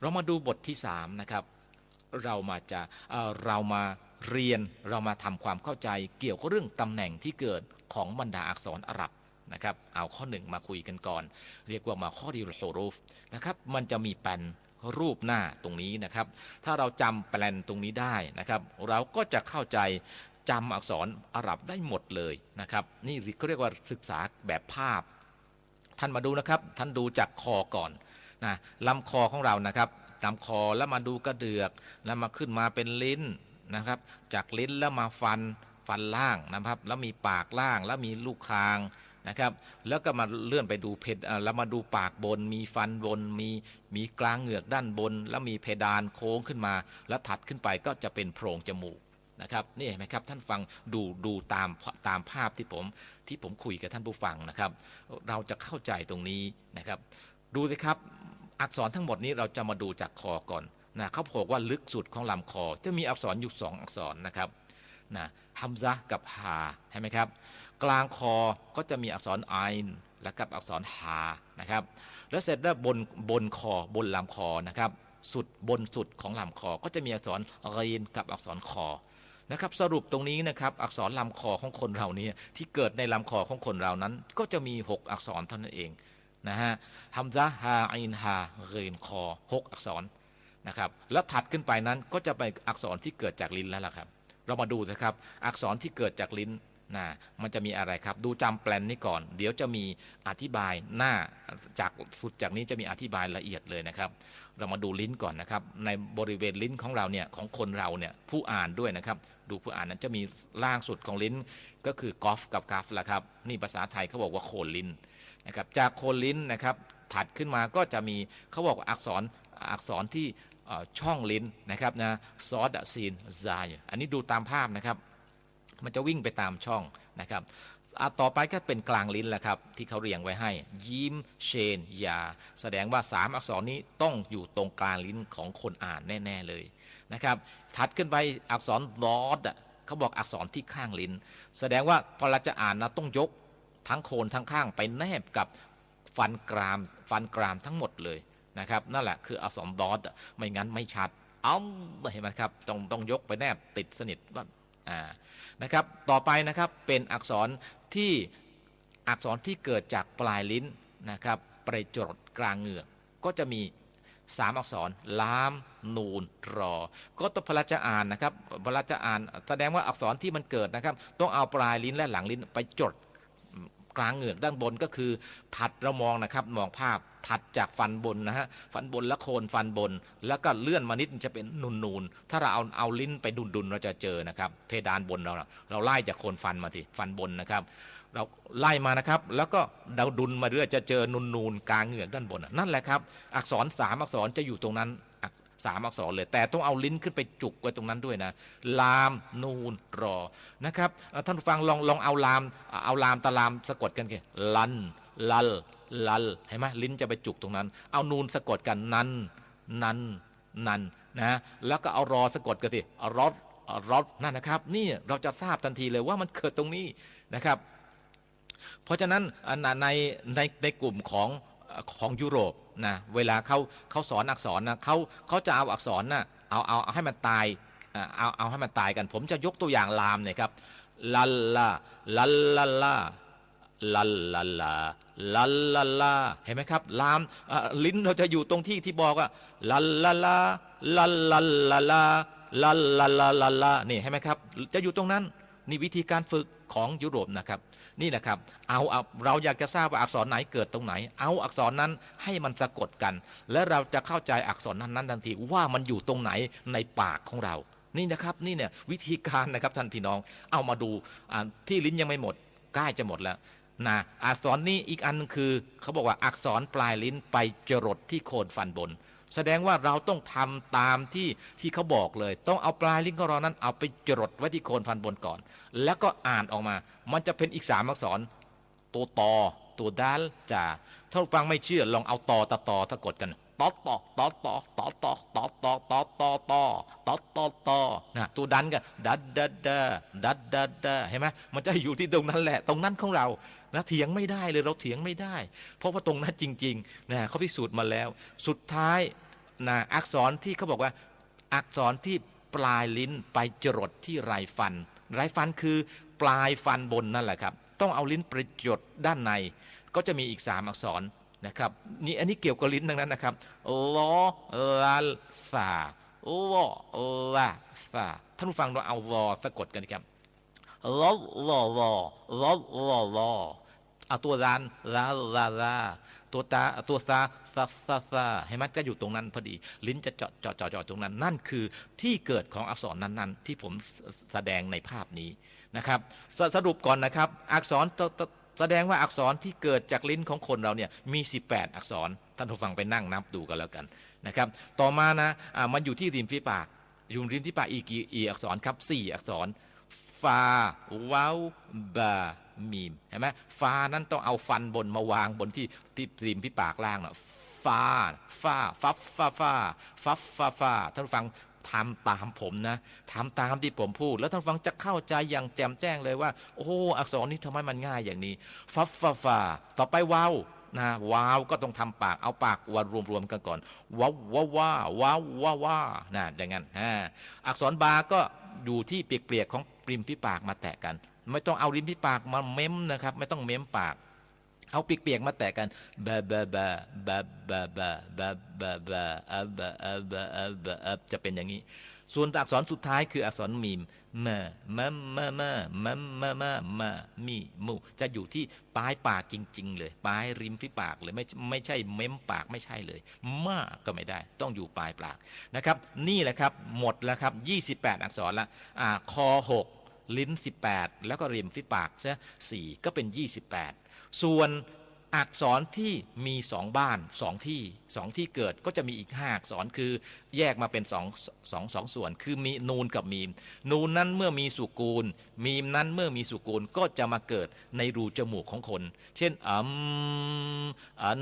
เรามาดูบทที่3นะครับ เรามาจะเเรามาเรียนเรามาทำความเข้าใจเกี่ยวกับเรื่องตำแหน่งที่เกิดของบรรดาอักษรอาหรับนะครับ เอาข้อหนึ่งมาคุยกันก่อน เรียกว่ามาข้อดีลโฮรูฟนะครับ มันจะมีแปลนรูปหน้าตรงนี้นะครับ ถ้าเราจำแปลนตรงนี้ได้นะครับ เราก็จะเข้าใจจำอักษรอาหรับได้หมดเลยนะครับ นี่เขาเรียกว่าศึกษาแบบภาพ ท่านมาดูนะครับ ท่านดูจากคอก่อน นะลำคอของเรานะครับลำคอแล้วมาดูกระเดือก แล้วมาขึ้นมาเป็นลิ้นนะครับ จากลิ้นแล้วมาฟันฟันล่างนะครับ แล้วมีปากล่างแล้วมีลูกคางนะครับ แล้วก็มาเลื่อนไปดูเพดแล้วมาดูปากบน มีฟันบน มีมีกลางเหงือกด้านบน แล้วมีเพดานโค้งขึ้นมา แล้วถัดขึ้นไปก็จะเป็นโพรงจมูกนะครับนี่เห็นไหมครับท่านฟังดูดูตามตามภาพที่ผมที่ผมคุยกับท่านผู้ฟังนะครับ เราจะเข้าใจตรงนี้นะครับ ดูสิครับ อักษรทั้งหมดนี้เราจะมาดูจากคอก่อนนะเขาบอกว่าลึกสุดของลำคอ จะมีอักษรอยู่สองอักษรนะครับนะฮัมซะกับฮาเห็นไหมครับ กลางคอก็จะมีอักษรไอน์และกับอักษรฮานะครับ แล้วเสร็จแล้วบนบนคอบนลำคอนะครับ สุดบนสุดของลำคอ ก็จะมีอักษรเรีนกับอักษรคอนะครับสรุปตรงนี้นะครับอักษรลำคอของคนเราเนี่ยที่เกิดในลำคอของคนเรานั้น ก็จะมี 6 อักษรเท่านั้นเอง นะฮะฮัมซะฮาอินฮาเรนคอ6อักษรนะครับแล้วถัดขึ้นไปนั้นก็จะเป็นอักษรที่เกิดจากลิ้นแล้วล่ะครับ เรามาดูนะครับอักษรที่เกิดจากลิ้นนะมันจะมีอะไรครับ ดูจำแปลนนี้ก่อน เดี๋ยวจะมีอธิบายหน้าจากสุดจากนี้จะมีอธิบายละเอียดเลยนะครับ เรามาดูลิ้นก่อนนะครับ ในบริเวณลิ้นของเราเนี่ยของคนเราเนี่ยผู้อ่านด้วยนะครับ ดูผู้อ่านนั้นจะมีล่างสุดของลิ้นก็คือกอฟกับกัฟแหละครับ นี่ภาษาไทยเขาบอกว่าโคนลิ้น นะครับจากโคนลิ้นนะครับถัดขึ้นมาก็จะมีเขาบอกอักษรอักษรที่ช่องลิ้นนะครับนะซอดซีนซายอันนี้ดูตามภาพนะครับ มันจะวิ่งไปตามช่องนะครับต่อไปก็เป็นกลางลิ้นแหละครับ ที่เขาเรียงไว้ให้ ยิ้มเชน ยา แสดงว่า 3 อักษรนี้ต้องอยู่ตรงกลางลิ้นของคนอ่านแน่ ๆ เลยนะครับ ถัดขึ้นไปอักษรลอดเขาบอกอักษรที่ข้างลิ้น แสดงว่าพอเราจะอ่านนะต้องยก ทั้งโคนทั้งข้างไปแนบกับฟันกรามฟันกรามทั้งหมดเลยนะครับนั่นแหละคืออักษรดอะไม่งั้นไม่ชัดเอาเห็นไหมครับต้องต้องยกไปแนบติดสนิทว่าอ่านะครับต่อไปนะครับเป็นอักษรที่อักษรที่เกิดจากปลายลิ้นนะครับไปจดกลางเหงือกก็จะมีสามอักษรล้าม นูน รอ ก็ต้องพระจะอ่านนะครับพระจะอ่าน แสดงว่าอักษรที่มันเกิดนะครับ ต้องเอาปลายลิ้นและหลังลิ้นไปจด กลางเหงือกด้านบนก็คือ ถัดเรามองนะครับมองภาพถัดจากฟันบนนะฮะฟันบนและโคนฟันบน แล้วก็เลื่อนมานิดจะเป็นนูนนูนถ้าเราเอาเอาลิ้นไปดุนดุนเราจะเจอนะครับเพดานบนเราเราไล่จากโคนฟันมาทีฟันบนนะครับ เราไล่มานะครับ แล้วก็เดาดุนมาเรื่อยจะเจอนูนนูนกลางเหงือกด้านบนนั่นแหละครับ อักษรสามอักษรจะอยู่ตรงนั้น สามอักษรเลย แต่ต้องเอาลิ้นขึ้นไปจุกไว้ตรงนั้นด้วยนะ ลาม นูน รอ นะครับ ท่านผู้ฟังลองลองเอาลาม เอาลามตะลามสะกดกันกันลัน ลัล ลัล เห็นไหมลิ้นจะไปจุกตรงนั้น เอานูนสะกดกันนัน นัน นัน นะ แล้วก็เอารอสะกดกันสิรอดรอดนั่นนะครับ นี่เราจะทราบทันทีเลยว่ามันเกิดตรงนี้นะครับ เพราะฉะนั้นในในในกลุ่มของ ของยุโรปนะเวลาเขาเขาสอนอักษรนะเขาเขาจะเอาอักษรนะเอาเอาเอาให้มันตายเอาเอาให้มันตายกัน ผมจะยกตัวอย่างลามเนี่ยครับลัลลาลัลลาลาลัลลาลาลัลลาลาเห็นไหมครับลามลิ้นเราจะอยู่ตรงที่ที่บอกว่าลัลลาลาลัลลาลาลาลัลลาลาลาลานี่เห็นไหมครับ จะอยู่ตรงนั้น นี่วิธีการฝึกของยุโรปนะครับนี่นะครับเอาเราอยากจะทราบว่าอักษรไหนเกิดตรงไหน เอาอักษรนั้นให้มันสะกดกัน และเราจะเข้าใจอักษรนั้นนั้นทันทีว่ามันอยู่ตรงไหนในปากของเรา นี่นะครับนี่เนี่ยวิธีการนะครับท่านพี่น้องเอามาดูที่ลิ้นยังไม่หมดใกล้จะหมดแล้วนะอักษรนี้อีกอันคือเขาบอกว่าอักษรปลายลิ้นไปจรดที่โคนฟันบน แสดงว่าเราต้องทำตามที่ที่เขาบอกเลย ต้องเอาปลายลิ้นของเรานั้นเอาไปจดไว้ที่โคนฟันบนก่อน แล้วก็อ่านออกมา มันจะเป็นอีกสามอักษร ตัวต่อตัวดัลจ่าถ้าฟังไม่เชื่อลองเอาต่อตะตอสะกดกันตอตอกตอตอกตอตอกตอตอกตอตอตอตอตอตอนะตัวดันกันดัดดัดดัดดัดดัดเห็นไหมมันจะอยู่ที่ตรงนั้นแหละ ตรงนั้นของเรา นะเถียงไม่ได้เลยเราเถียงไม่ได้ เพราะว่าตรงนั้นจริงๆนะเขาพิสูจน์มาแล้ว สุดท้ายนะอักษรที่เขาบอกว่าอักษรที่ปลายลิ้นไปจรดที่ไรฟัน ไรฟันคือปลายฟันบนนั่นแหละครับ ต้องเอาลิ้นไปจดด้านใน ก็จะมีอีก3อักษรนะครับนี่อันนี้เกี่ยวกับลิ้นทั้งนั้นนะครับลอลาซาลอลาซาท่านผู้ฟังเราเอาลอสะกดกันครับลอลอลอลอลอลอ เอาตัวรานลาลาลาตัวตาตัวซาซาซาซาเห็นไหมจะอยู่ตรงนั้นพอดี ลิ้นจะเจาะเจาะเจาะเจาะตรงนั้น นั่นคือที่เกิดของอักษรนั้นๆ ที่ผมแสดงในภาพนี้นะครับสสรุปก่อนนะครับ อักษรแสดงว่าอักษรที่เกิดจากลิ้นของคนเราเนี่ยมี 18 อักษรท่านผู้ฟังไปนั่งนับดูกันแล้วกันนะครับ ต่อมานะอ่ามันอยู่ที่ริมฝีปากอยู่ริมฝีปากอีกกี่อีกอักษรครับ 4 อักษรฟาวาวบา มีมเห็นไหมฟานั้นต้องเอาฟันบนมาวางบนที่ที่ริมฝีปากล่างเนะฟาฟาฟัฟฟาฟาฟัฟฟาฟาท่านฟังทำตามผมนะทำตามที่ผมพูด แล้วท่านฟังจะเข้าใจอย่างแจ่มแจ้งเลยว่า โอ้อักษรนี้ทำไมมันง่ายอย่างนี้ฟัฟฟาฟาต่อไปวาวนะวาวก็ต้องทำปากเอาปากวันรวมๆกันก่อนว้าวว้าวว้าวว้าวว้าวานะอย่างนั้นอักษรบาก็อยู่ที่เปียกๆของริมฝีปากมาแตะกัน ไม่ต้องเอาริมฝีปากมาเม้มนะครับ ไม่ต้องเม้มปาก เอาปีกเปียกมาแตะกันบะบะบะบะบะบะบะบะบะอะบะอะบะอะบะอะจะเป็นอย่างนี้ ส่วนอักษรสุดท้ายคืออักษรมีมมะมะมะมะมะมะมะมะมีมูจะอยู่ที่ปลายปากจริง ๆ เลยปลายริมฝีปากเลยไม่ไม่ใช่เม้มปากไม่ใช่เลย มากก็ไม่ได้ ต้องอยู่ปลายปากนะครับ นี่แหละครับ หมดแล้วครับ 28 อักษรละอ่าคอ6 ลิ้น 18 แล้วก็ริมฝีปากซะ4ก็เป็น 28 ส่วนอักษรที่มีสองบ้านสองที่สองที่เกิดก็จะมีอีกห้าอักษรคือแยกมาเป็นสองสองสองส่วน คือมีนูนกับมีม นูนนั้นเมื่อมีสุกูล มีมนั้นเมื่อมีสุกูลก็จะมาเกิดในรูจมูกของคน เช่นอัมอัน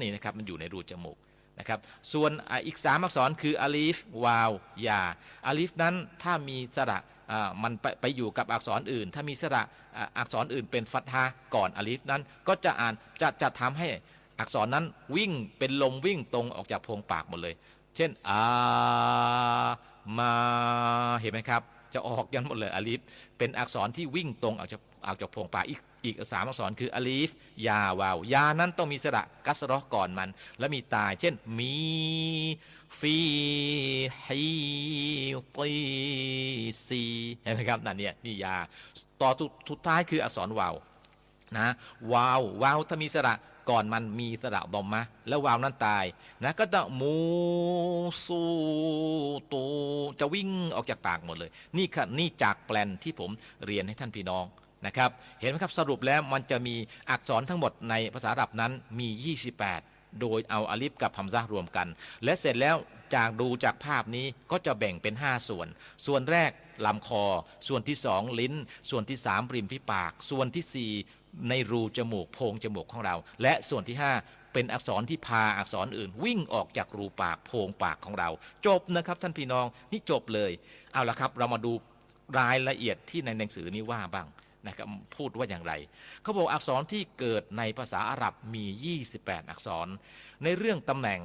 นี่นะครับมันอยู่ในรูจมูกนะครับส่วนอีกสามอักษรคืออลีฟวาวยาอลีฟนั้นถ้ามีสระ มันไปไปอยู่กับอักษรอื่น ถ้ามีสระอักษรอื่นเป็นฟัตฮะห์ก่อนอลีฟนั้นก็จะอ่านจะจะทำให้อักษรนั้นวิ่งเป็นลมวิ่งตรงออกจากโพรงปากหมดเลย เช่นอามาเห็นไหมครับ จะออกยันหมดเลยอลีฟเป็นอักษรที่วิ่งตรงออกจากออกจากโพรงปากอีกอีกสามอักษรคืออลีฟยาวาวยานั้นต้องมีสระกัสรอก่อนมัน แล้วมีตาย เช่นมี ฟีฮีตีซีเห็นไหมครับนั่นเนี่ยนี่ยาต่อสุดสุดท้ายคืออักษรวาวนะวาววาวถ้ามีสระก่อนมันมีสระดอมมะแล้ววาวนั้นตายนะก็จะมูสูตูจะวิ่งออกจากปากหมดเลย นี่ค่ะนี่จากแปลนที่ผมเรียนให้ท่านพี่น้องนะครับ เห็นไหมครับสรุปแล้วมันจะมีอักษรทั้งหมดในภาษาอาหรับนั้นมี 28 โดยเอาอาลิฟกับฮัมซะรวมกัน และเสร็จแล้วจากดูจากภาพนี้ก็จะแบ่งเป็น 5 ส่วน ส่วนแรกลำคอ ส่วนที่2ลิ้น ส่วนที่3ริมฝีปาก ส่วนที่สี่ในรูจมูกโพรงจมูกของเรา และส่วนที่ 5 เป็นอักษรที่พาอักษรอื่น วิ่งออกจากรูปากโพรงปากของเรา จบนะครับท่านพี่น้องนี่จบเลย เอาละครับ เรามาดูรายละเอียดที่ในหนังสือนี้ว่าบ้าง นะครับพูดว่าอย่างไร เขาบอกอักษรที่เกิดในภาษาอาหรับมี 28 อักษร ในเรื่องตำแหน่ง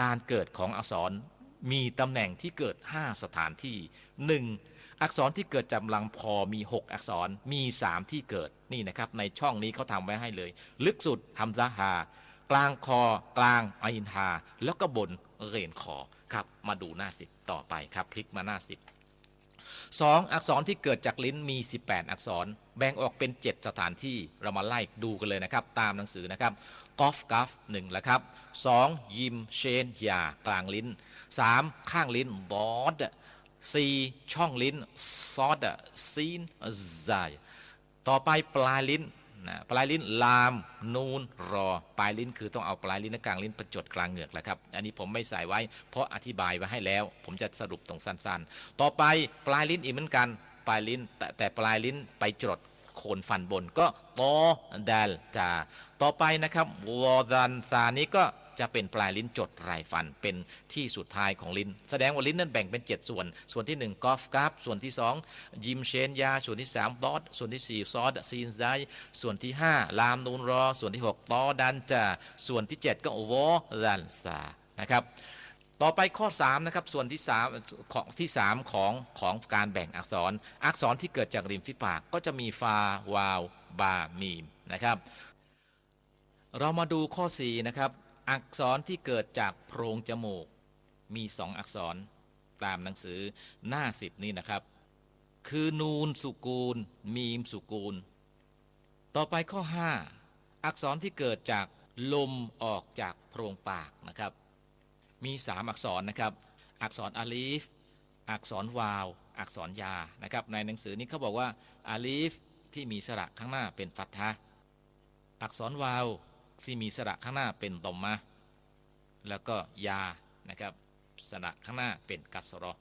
การเกิดของอักษรมีตำแหน่งที่เกิด 5 สถานที่ 1. อักษรที่เกิดจำลังพอมี 6 อักษรมี 3 ที่เกิดนี่นะครับ ในช่องนี้เขาทำไว้ให้เลย ลึกสุดฮัมซะฮากลางคอ กลางอินฮาแล้วก็บนเรนคอครับ มาดูหน้าสิบต่อไปครับ พลิกมาหน้าสิบ สองอักษรที่เกิดจากลิ้นมี 18 อักษร แบ่งออกเป็น 7 สถานที่เรามาไล่ดูกันเลยนะครับ ตามหนังสือนะครับกอฟกัฟหนึ่งแล้วครับ 2. ยิมเชนยากลางลิ้น 3. ข้างลิ้นบอด 4. ช่องลิ้นซอดซีนไซต่อไปปลายลิ้น นะปลายลิ้นลาม นูน รอ ปลายลิ้นคือต้องเอาปลายลิ้นและกลางลิ้นประจดกลางเหงือกแหละครับ อันนี้ผมไม่ใส่ไว้ เพราะอธิบายไว้ให้แล้ว ผมจะสรุปตรงสั้นๆ ต่อไปปลายลิ้นอีกเหมือนกัน ปลายลิ้น แต่แต่ปลายลิ้นไปจดโคนฟันบนก็ตอดลจาต่อไปนะครับวอดันซานี้ก็ จะเป็นปลายลิ้นจดไรฟันเป็นที่สุดท้ายของลิ้น แสดงว่าลิ้นนั้นแบ่งเป็น 7 ส่วน ส่วนที่ 1กอฟกราฟส่วนที่ 2 ยิมเชนยา ส่วนที่3ดอดส่วนที่ 4 ซอดซีนไซส่วนที่ 5 ลามนูนรอ ส่วนที่ 6ตอดันจาส่วนที่ 7 ก็วอดันซานะครับต่อไปข้อ3นะครับส่วนที่3ของที่3ของของการแบ่งอักษร อักษรที่เกิดจากริมฝีปากก็จะมีฟาวาวบามีมนะครับ เรามาดูข้อ4นะครับ อักษรที่เกิดจากโพรงจมูก มี2อักษรตามหนังสือหน้าสิบนี้นะครับ คือนูนสุกูล มีมสุกูล ต่อไปข้อ 5 อักษรที่เกิดจากลมออกจากโพรงปากนะครับ มี3อักษรนะครับ อักษรอาลีฟ อักษรวาว อักษรยานะครับ ในหนังสือนี้เขาบอกว่าอาลีฟที่มีสระข้างหน้าเป็นฟัตฮะอักษรวาว ที่มีสระข้างหน้าเป็นตอมมะแล้วก็ยานะครับสระข้างหน้าเป็นกัสรอ